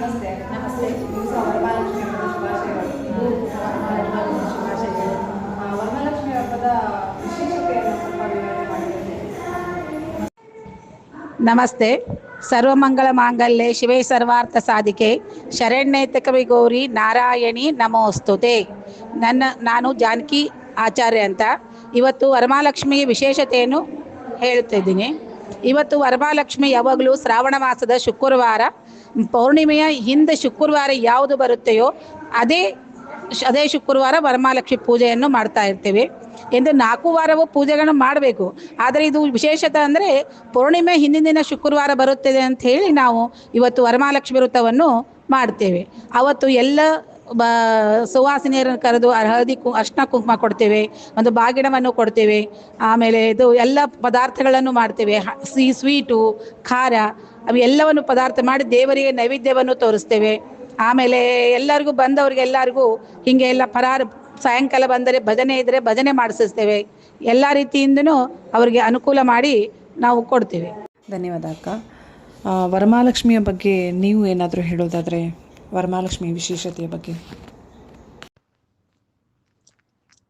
ನಮಸ್ತೆ. ನಮಸ್ತೆ. ವರಮಹಾಲಕ್ಷ್ಮಿ ಹಬ್ಬದ ಶುಭಾಶಯಗಳು. ಶುಭಾಶಯಗಳು ವರಮಹಾಲಕ್ಷ್ಮಿ ಹಬ್ಬದ ವಿಶೇಷತೆಯನ್ನು ಸ್ವಲ್ಪ ವಿವರಣೆ ನಮಸ್ತೆ. ಸರ್ವಮಂಗಳ ಮಾಂಗಲ್ಯ ಶಿವೇ ಸರ್ವಾರ್ಥ ಸಾಧಿಕೆ. ಶರಣ್ಯೇತಕವಿ ಗೌರಿ ನಾರಾಯಣಿ ನಮೋಸ್ತುತೆ. ನನ್ನ, ನಾನು ಜಾನಕಿ ಆಚಾರ್ಯ ಅಂತ ಇವತ್ತು ವರಮಹಾಲಕ್ಷ್ಮಿಯ ವಿಶೇಷತೆಯನ್ನು ಹೇಳ್ತಿದ್ದೀನಿ ಇವತ್ತು ವರಮಹಾಲಕ್ಷ್ಮಿ ಯಾವಾಗಲೂ ಶ್ರಾವಣ ಮಾಸದ ಶುಕ್ರವಾರ ಪೌರ್ಣಿಮೆಯ ಹಿಂದೆ ಶುಕ್ರವಾರ ಯಾವುದು ಬರುತ್ತೆಯೋ ಅದೇ ಅದೇ ಶುಕ್ರವಾರ ವರಮಹಾಲಕ್ಷ್ಮಿ ಪೂಜೆಯನ್ನು ಮಾಡ್ತಾ ಇರ್ತೇವೆ. ಎಂದು ನಾಲ್ಕು ವಾರವೂ ಪೂಜೆಗಳನ್ನು ಮಾಡಬೇಕು. ಆದರೆ ಇದು ವಿಶೇಷತೆ ಅಂದರೆ ಪೌರ್ಣಿಮೆ ಹಿಂದಿನ ದಿನ ಶುಕ್ರವಾರ ಬರುತ್ತದೆ ಅಂತ ಹೇಳಿ ನಾವು ಇವತ್ತು ವರಮಹಾಲಕ್ಷ್ಮಿ ವೃತ್ತವನ್ನು ಮಾಡ್ತೇವೆ. ಅವತ್ತು ಎಲ್ಲ ಬ, ಸುವಾಸಿನಿಯರನ್ನು ಕರೆದು ಹಳದಿ ಕು, ಅರ್ಶಿನ ಕುಂಕುಮ ಕೊಡ್ತೇವೆ, ಒಂದು ಬಾಗಿಣವನ್ನು ಕೊಡ್ತೇವೆ, ಆಮೇಲೆ ಇದು ಎಲ್ಲ ಪದಾರ್ಥಗಳನ್ನು ಮಾಡ್ತೇವೆ ಸಿಹಿ, ಸ್ವೀಟು, ಖಾರ ಅವು ಎಲ್ಲವನ್ನು ಪದಾರ್ಥ ಮಾಡಿ ದೇವರಿಗೆ ನೈವೇದ್ಯವನ್ನು ತೋರಿಸ್ತೇವೆ. ಆಮೇಲೆ ಎಲ್ಲರಿಗೂ ಬಂದವ್ರಿಗೆ ಎಲ್ಲರಿಗೂ ಹೀಗೆ ಎಲ್ಲ ಪರಾರ ಸಾಯಂಕಾಲ ಬಂದರೆ ಭಜನೆ ಇದ್ದರೆ ಭಜನೆ ಮಾಡಿಸ್ತೇವೆ ಎಲ್ಲ ರೀತಿಯಿಂದನು ಅವರಿಗೆ ಅನುಕೂಲ ಮಾಡಿ ನಾವು ಕೊಡ್ತೇವೆ. ಧನ್ಯವಾದ ಅಕ್ಕ. ವರಮಹಾಲಕ್ಷ್ಮಿಯ ಬಗ್ಗೆ ನೀವು ಏನಾದರೂ ಹೇಳೋದಾದರೆ ವರಮಹಾಲಕ್ಷ್ಮಿ ವಿಶೇಷತೆಯ ಬಗ್ಗೆ.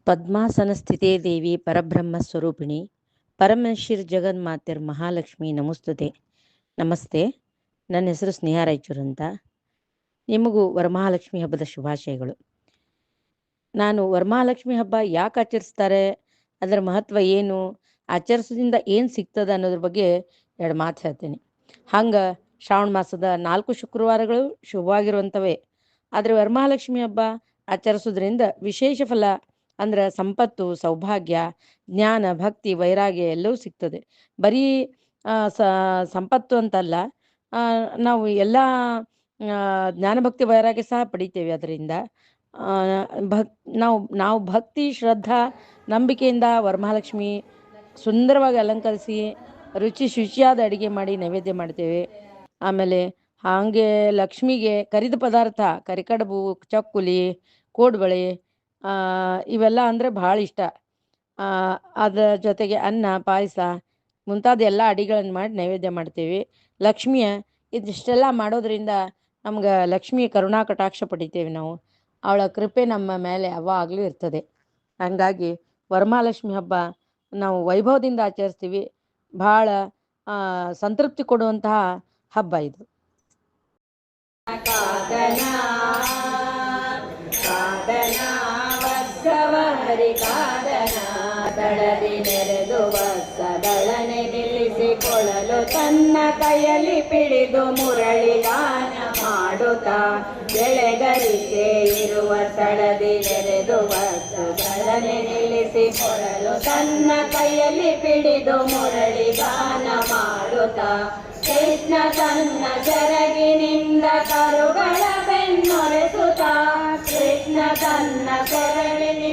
ಪದ್ಮಾಸನ ಸ್ಥಿತೇ ದೇವಿ ಪರಬ್ರಹ್ಮ ಸ್ವರೂಪಿಣಿ. ಪರಮೇಶ್ವರ್ ಜಗನ್ಮಾತೆರ್ ಮಹಾಲಕ್ಷ್ಮಿ ನಮಸ್ತುತೆ. ನಮಸ್ತೆ. ನನ್ನ ಹೆಸರು ಸ್ನೇಹ ರಾಯಚೂರು ಅಂತ. ನಿಮಗೂ ವರಮಹಾಲಕ್ಷ್ಮಿ ಹಬ್ಬದ ಶುಭಾಶಯಗಳು. ನಾನು ವರಮಹಾಲಕ್ಷ್ಮಿ ಹಬ್ಬ ಯಾಕೆ ಆಚರಿಸ್ತಾರೆ, ಅದರ ಮಹತ್ವ ಏನು, ಆಚರಿಸೋದ್ರಿಂದ ಏನು ಸಿಗ್ತದೆ ಅನ್ನೋದ್ರ ಬಗ್ಗೆ ಎರಡು ಮಾತು ಹೇಳ್ತೀನಿ. ಹಂಗೆ ಶ್ರಾವಣ ಮಾಸದ ನಾಲ್ಕು ಶುಕ್ರವಾರಗಳು ಶುಭವಾಗಿರುವಂಥವೇ ಆದರೆ ವರಮಹಾಲಕ್ಷ್ಮಿ ಹಬ್ಬ ಆಚರಿಸೋದ್ರಿಂದ ವಿಶೇಷ ಫಲ ಅಂದ್ರೆ ಸಂಪತ್ತು, ಸೌಭಾಗ್ಯ, ಜ್ಞಾನ, ಭಕ್ತಿ, ವೈರಾಗ್ಯ ಎಲ್ಲವೂ ಸಿಗ್ತದೆ. ಬರೀ ಸಂಪತ್ತು ಅಂತಲ್ಲ ನಾವು ಎಲ್ಲ ಆ, ಜ್ಞಾನ ಭಕ್ತಿ ವೈರಾಗ್ಯ ಸಹ ಪಡಿತೇವೆ ಅದರಿಂದ. ಭಕ್ ನಾವು ನಾವು ಭಕ್ತಿ ಶ್ರದ್ಧಾ ನಂಬಿಕೆಯಿಂದ ವರಮಹಾಲಕ್ಷ್ಮಿ ಸುಂದರವಾಗಿ ಅಲಂಕರಿಸಿ ರುಚಿ ಶುಚಿಯಾದ ಅಡುಗೆ ಮಾಡಿ ನೈವೇದ್ಯ ಮಾಡ್ತೇವೆ. ಆಮೇಲೆ ಹಾಗೆ ಲಕ್ಷ್ಮಿಗೆ ಕರಿದ ಪದಾರ್ಥ ಕರಿಕಡುಬು ಚಕ್ಕುಲಿ ಕೋಡ್ಬಳೆ ಇವೆಲ್ಲ ಅಂದರೆ ಭಾಳ ಇಷ್ಟ. ಅದರ ಜೊತೆಗೆ ಅನ್ನ ಪಾಯಸ ಮುಂತಾದ ಎಲ್ಲ ಅಡಿಗಳನ್ನು ಮಾಡಿ ನೈವೇದ್ಯ ಮಾಡ್ತೇವೆ. ಲಕ್ಷ್ಮಿಯ ಇದಿಷ್ಟೆಲ್ಲ ಮಾಡೋದ್ರಿಂದ ನಮ್ಗೆ ಲಕ್ಷ್ಮಿಯ ಕರುಣಾ ಕಟಾಕ್ಷ ಪಡಿತೇವೆ ನಾವು. ಅವಳ ಕೃಪೆ ನಮ್ಮ ಮೇಲೆ ಯಾವಾಗಲೂ ಇರ್ತದೆ. ಹಾಗಾಗಿ ವರಮಹಾಲಕ್ಷ್ಮಿ ಹಬ್ಬ ನಾವು ವೈಭವದಿಂದ ಆಚರಿಸ್ತೀವಿ. ಭಾಳ ಸಂತೃಪ್ತಿ ಕೊಡುವಂತಹ ಹಬ್ಬ ಇದು. ಕಾದನಾ ನಿಲ್ಲಿಸಿಕೊಳ್ಳಲು ತನ್ನ ಕೈಯಲ್ಲಿ ಪಿಡಿದು ಮುರಳಿಗಾನ ಮಾಡುತ್ತಾ ಬೆಳೆಗರಿಕೆ ಇರುವ ಸ್ಥಳದಿ ನೆರೆದು ನಿಲ್ಲಿಸಿ ಕೊಳಲು ತನ್ನ ಕೈಯಲ್ಲಿ ಪಿಡಿದು ಮುರಳಿಗಾನ ಮಾಡುತ್ತಾ ಕೃಷ್ಣ ತನ್ನ ಜರಗಿನಿಂದ ಕರುಗಳ ಬೆನ್ನೊರೆಸುತ್ತಾ ಕೃಷ್ಣ ತನ್ನ ಸೆರಗಿ